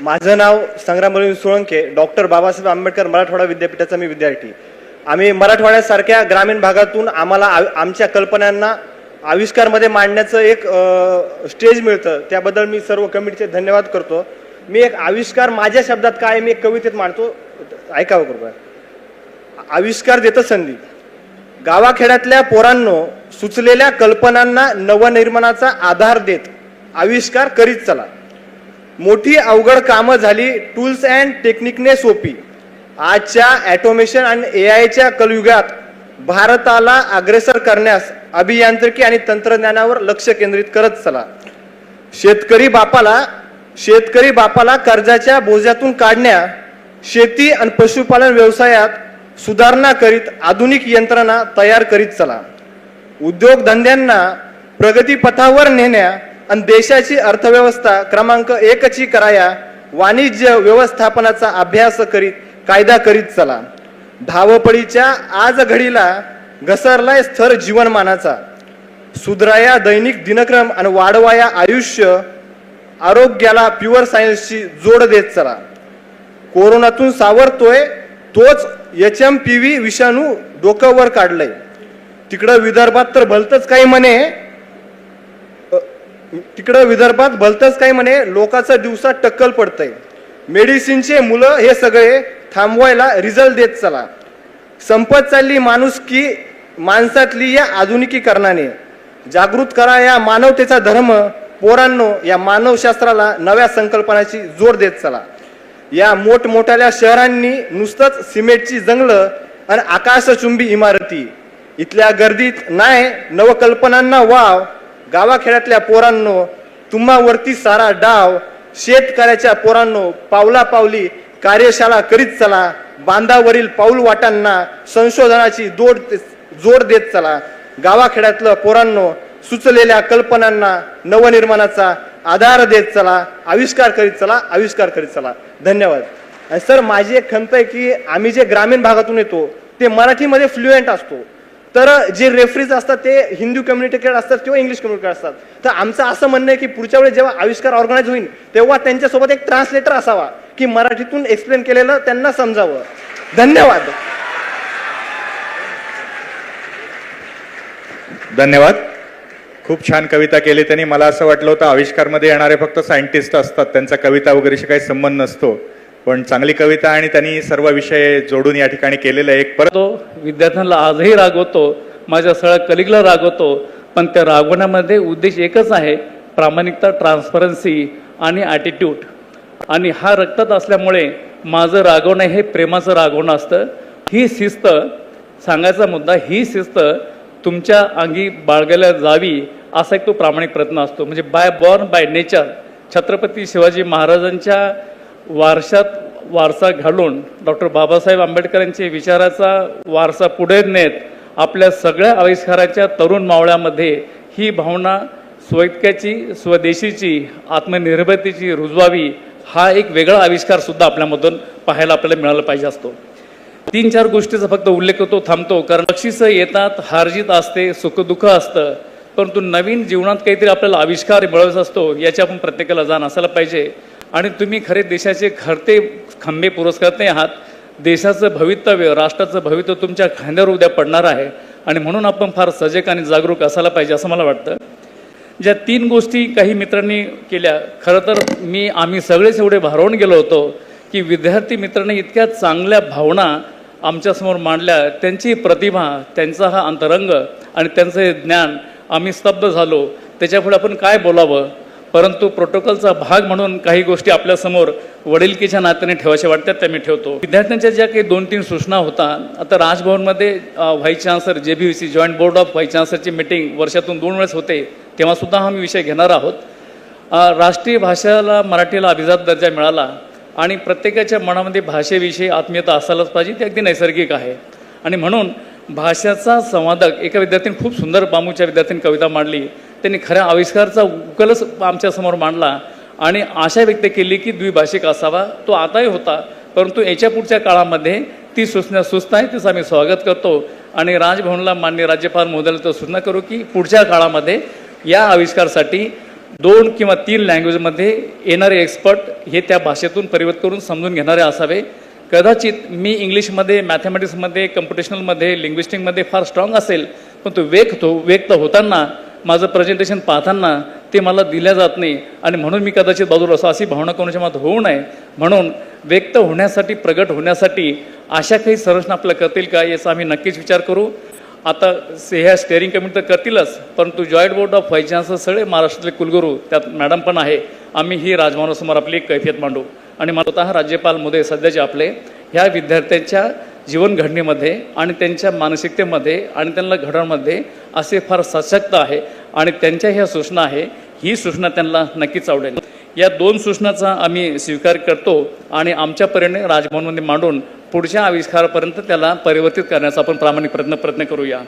माझं नाव संग्राम अरविंद सोळंके डॉक्टर बाबासाहेब आंबेडकर मराठवाडा विद्यापीठाचा मी विद्यार्थी. आम्ही मराठवाड्यासारख्या ग्रामीण भागातून आम्हाला आव- आमच्या कल्पनांना आविष्कारमध्ये मांडण्याचं एक स्टेज मिळतं. त्याबद्दल मी सर्व कमिटीचे धन्यवाद करतो. मी एक आविष्कार माझ्या शब्दात काय आहे, मी एक कवितेत मांडतो. ऐकावं कृपया? आविष्कार देतं संधी. गावाखेड्यातल्या पोरांनो सुचलेल्या कल्पनांना नवनिर्माणाचा आधार देत आविष्कार करीत चला. मोठी अवघड कामं झाली. टूल्स अँड टेक्निकने सोपी. आजच्या ॲटोमेशन आणि ए आयच्या कलयुगात भारताला अग्रेसर करण्यास अभियांत्रिकी आणि तंत्रज्ञानावर लक्ष केंद्रित करत चला. शेतकरी बापाला शेतकरी बापाला कर्जाच्या बोजातून काढण्या शेती आणि पशुपालन व्यवसायात सुधारणा करीत आधुनिक यंत्रणा तयार करीत चला. उद्योगधंद्यांना प्रगतीपथावर नेण्या आणि देशाची अर्थव्यवस्था क्रमांक एकची कराया वाणिज्य व्यवस्थापनाचा अभ्यास करीत कायदा करीत चला. धावपळीच्या आज घडीला घसरलाय स्तर जीवनमानाचा. सुधराया दैनिक दिनक्रम आणि वाढवाया आयुष्य आरोग्याला प्युअर सायन्सची जोड देत चला. कोरोनातून सावरतोय तोच एच एम पी व्ही विषाणू डोक्यावर काढलंय. तिकडं विदर्भात तर भलतंच काही म्हणे तिकडं विदर्भात भलतच काही म्हणे लोकांचं दिवसात टक्कल पडतंय. मेडिसिनचे मुलं हे सगळे थांबवायला रिझल्ट देत चला. संपत चालली माणूस की माणसातली या आधुनिकीकरणाने. जागृत करा या मानवतेचा धर्म. पोरांनो या मानवशास्त्राला नव्या संकल्पनाची जोर देत चला. या मोठमोठ्याल्या शहरांनी नुसतंच सिमेंटची जंगलं आणि आकाशचुंबी इमारती. इथल्या गर्दीत नाही नवकल्पनांना वाव. गावाखेड्यातल्या पोरांनो तुम्हावरती सारा डाव शेतकऱ्याच्या पोरांनो पावला पावली कार्यशाळा करीत चला बांधावरील पाऊल वाटांना संशोधनाची जोड जोड देत चला. गावाखेड्यातलं पोरांनो सुचलेल्या कल्पनांना नवनिर्माणाचा आधार देत चला आविष्कार करीत चला आविष्कार करीत चला. धन्यवाद. आणि सर माझी एक खंत आहे की आम्ही जे ग्रामीण भागातून येतो ते मराठीमध्ये फ्लुएंट असतो. तर जे रेफरीज असतात ते हिंदू कम्युनिटीकडे असतात किंवा इंग्लिश कम्युनिटीकडे असतात. तर आमचं असं म्हणणं आहे की पुढच्या वेळेस जेव्हा आविष्कार ऑर्गनाईज होईल तेव्हा त्यांच्यासोबत एक ट्रान्सलेटर असावा की मराठीतून एक्सप्लेन केलेलं त्यांना समजावं. धन्यवाद. धन्यवाद. खूप छान कविता केली त्यांनी. मला असं वाटलं होतं आविष्कारमध्ये येणारे फक्त सायंटिस्ट असतात. त्यांचा कविता वगैरेशी काही संबंध नसतो. पण चांगली कविता आणि त्यांनी सर्व विषय जोडून या ठिकाणी केलेलं आहे एक परत तो विद्यार्थ्यांना आजही रागवतो माझ्या सगळ्या कलिगला रागवतो पण त्या रागवण्यामध्ये उद्देश एकच आहे प्रामाणिकता ट्रान्सपरन्सी आणि ॲटिट्यूड आणि हा रक्तात असल्यामुळे माझं रागवणं हे प्रेमाचं रागवणं असतं. ही शिस्त सांगायचा मुद्दा ही शिस्त तुमच्या अंगी बाळगायला जावी असा एक तो प्रामाणिक प्रयत्न असतो. म्हणजे by born by nature Chhatrapati Shivaji महाराजांच्या वारशात वारसा घालून डॉक्टर बाबासाहेब आंबेडकरांचे विचाराचा वारसा पुढे नेत आपल्या सगळ्या आविष्काराच्या तरुण मावळ्यामध्ये ही भावना स्वैक्याची स्वदेशीची आत्मनिर्भरतेची रुजवावी हा एक वेगळा आविष्कार सुद्धा आपल्यामधून पाहायला आपल्याला मिळाला पाहिजे असतो. तीन चार गोष्टीचा फक्त उल्लेख करतो थांबतो कारण बक्षिसं येतात हारजीत असते सुखदुःख असतं परंतु नवीन जीवनात काहीतरी आपल्याला आविष्कार मिळवायचा असतो याची आपण प्रत्येकाला जाण असायला पाहिजे. आणि तुम्ही खरे देशाचे खरते खंबे पुरस्कारते आहात. देशाचं भवितव्य राष्ट्राचं भवितव्य तुमच्या खांद्यावर उद्या पडणार आहे. आणि म्हणून आपण फार सजग आणि जागरूक असायला पाहिजे असं मला वाटतं. ज्या तीन गोष्टी काही मित्रांनी केल्या खरं तर मी आम्ही सगळेच एवढे भारावून गेलो होतो की विद्यार्थी मित्रांनी इतक्या चांगल्या भावना आमच्यासमोर मांडल्या. त्यांची प्रतिभा त्यांचा हा अंतरंग आणि त्यांचं हे ज्ञान आम्ही स्तब्ध झालो. त्याच्यापुढे आपण काय बोलावं? परंतु प्रोटोकॉलचा भाग म्हणून काही गोष्टी आपल्यासमोर वडीलकीच्या नात्याने ठेवायच्या वाटतात त्या मी ठेवतो. विद्यार्थ्यांच्या ज्या काही दोन तीन सूचना होता आता राजभवनमध्ये vice chancellor J B V C joint board of vice चान्सलरची meeting वर्षातून दोन वेळेस होते तेव्हासुद्धा हा मी विषय घेणार आहोत. राष्ट्रीय भाषेला मराठीला अभिजात दर्जा मिळाला आणि प्रत्येकाच्या मनामध्ये भाषेविषयी आत्मीयता असायलाच पाहिजे ते अगदी नैसर्गिक आहे. आणि म्हणून भाषेचा संवादक एका विद्यार्थ्यांनी खूप सुंदर बामूच्या विद्यार्थ्यांनी कविता मांडली. त्यांनी खऱ्या आविष्कारचा उकलच आमच्यासमोर मांडला आणि आशा व्यक्त केली की द्विभाषिक असावा. तो आताही होता परंतु याच्या पुढच्या काळामध्ये ती सूचना सुस्त आहे तिचं आम्ही स्वागत करतो. आणि राजभवनला मान्य राज्यपाल महोदयाला तर सूचना करू की पुढच्या काळामध्ये या आविष्कारासाठी दोन किंवा तीन लँग्वेजमध्ये येणारे एक्सपर्ट हे त्या भाषेतून परिवर्त करून समजून घेणारे असावे. कदाचित मी इंग्लिशमध्ये मॅथमॅटिक्समध्ये कम्प्युटेशनलमध्ये लिंग्विस्टिकमध्ये फार स्ट्रॉंग असेल पण तो व्यक्त हो व्यक्त होताना माझं प्रेझेंटेशन पाहताना ते मला दिल्या जात नाही. आणि म्हणून मी कदाचित बाजूला असं अशी भावना कोणाच्या मनात होऊ नये. म्हणून व्यक्त होण्यासाठी प्रगट होण्यासाठी अशा काही संरचना आपल्या करतील का याचा आम्ही नक्कीच विचार करू. आता से- ह्या स्टेअरिंग कमिटी तर करतीलच परंतु joint board of vice chancellor सगळे महाराष्ट्रातले कुलगुरू त्यात मॅडम पण आहे. आम्ही ही राजभवनासमोर आपली एक कैफियत मांडू. आणि मला स्वतः राज्यपाल मोदय सध्याचे आपले ह्या विद्यार्थ्यांच्या जीवनघडणीमध्ये आणि त्यांच्या मानसिकतेमध्ये आणि त्यांना घडवण्यामध्ये असे फार सशक्त आहे आणि त्यांच्या ह्या सूचना आहे ही सूचना त्यांना नक्कीच आवडेल. या दोन सूचनाचा आम्ही स्वीकार करतो आणि आमच्या परीने राजभवनमध्ये मांडून पुढच्या आविष्कारापर्यंत त्याला परिवर्तित करण्याचा आपण प्रामाणिक प्रयत्न प्रयत्न करूया.